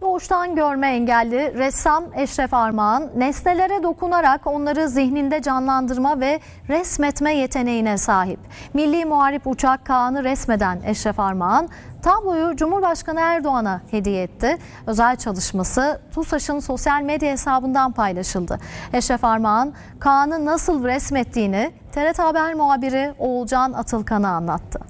Doğuştan görme engelli ressam Eşref Armağan nesnelere dokunarak onları zihninde canlandırma ve resmetme yeteneğine sahip. Milli Muharip Uçak Kaan'ı resmeden Eşref Armağan tabloyu Cumhurbaşkanı Erdoğan'a hediye etti. Özel çalışması TUSAŞ'ın sosyal medya hesabından paylaşıldı. Eşref Armağan Kaan'ı nasıl resmettiğini TRT Haber muhabiri Oğulcan Atılkan'a anlattı.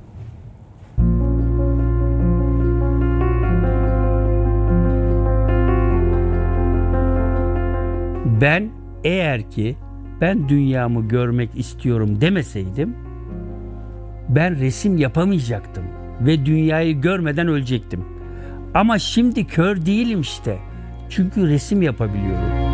Ben eğer ki ben dünyamı görmek istiyorum demeseydim ben resim yapamayacaktım ve dünyayı görmeden ölecektim. Ama şimdi kör değilim işte. Çünkü resim yapabiliyorum.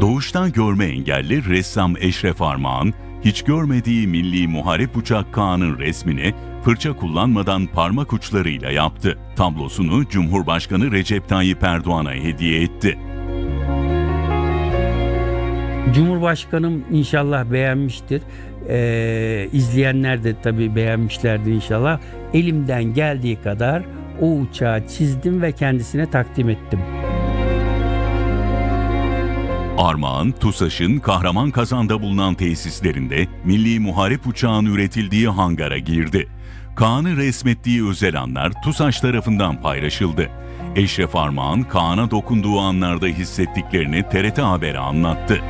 Doğuştan görme engelli ressam Eşref Armağan, hiç görmediği milli muharip uçak Kaan'ın resmini fırça kullanmadan parmak uçlarıyla yaptı. Tablosunu Cumhurbaşkanı Recep Tayyip Erdoğan'a hediye etti. Cumhurbaşkanım inşallah beğenmiştir. Ee, izleyenler de tabii beğenmişlerdir inşallah. Elimden geldiği kadar o uçağı çizdim ve kendisine takdim ettim. Armağan, TUSAŞ'ın Kahraman Kazan'da bulunan tesislerinde milli muharip uçağın üretildiği hangara girdi. Kaan'ı resmettiği özel anlar TUSAŞ tarafından paylaşıldı. Eşref Armağan, Kaan'a dokunduğu anlarda hissettiklerini TRT Haber'e anlattı.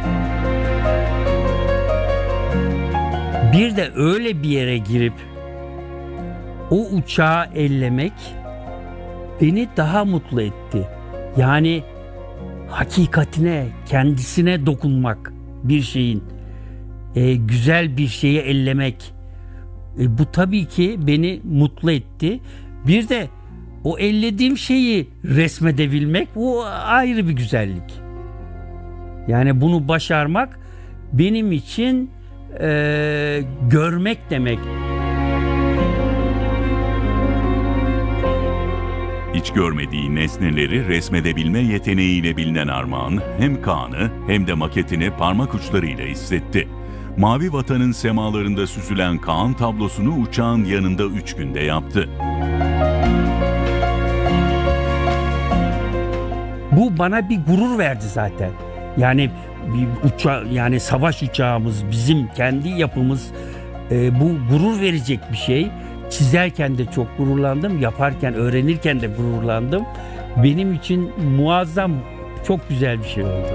Bir de öyle bir yere girip o uçağı ellemek beni daha mutlu etti. Yani hakikatine, kendisine dokunmak bir şeyin, e, güzel bir şeyi ellemek. E, bu tabii ki beni mutlu etti. Bir de o ellediğim şeyi resmedebilmek bu ayrı bir güzellik. Yani bunu başarmak benim için e, görmek demek. Hiç görmediği nesneleri resmedebilme yeteneğiyle bilinen Armağan, hem Kaan'ı hem de maketini parmak uçlarıyla hissetti. Mavi vatanın semalarında süzülen Kaan tablosunu uçağın yanında üç günde yaptı. Bu bana bir gurur verdi zaten. Yani bir uça yani savaş uçağımız bizim kendi yapımız e, bu gurur verecek bir şey. Çizerken de çok gururlandım, yaparken, öğrenirken de gururlandım. Benim için muazzam, çok güzel bir şey oldu.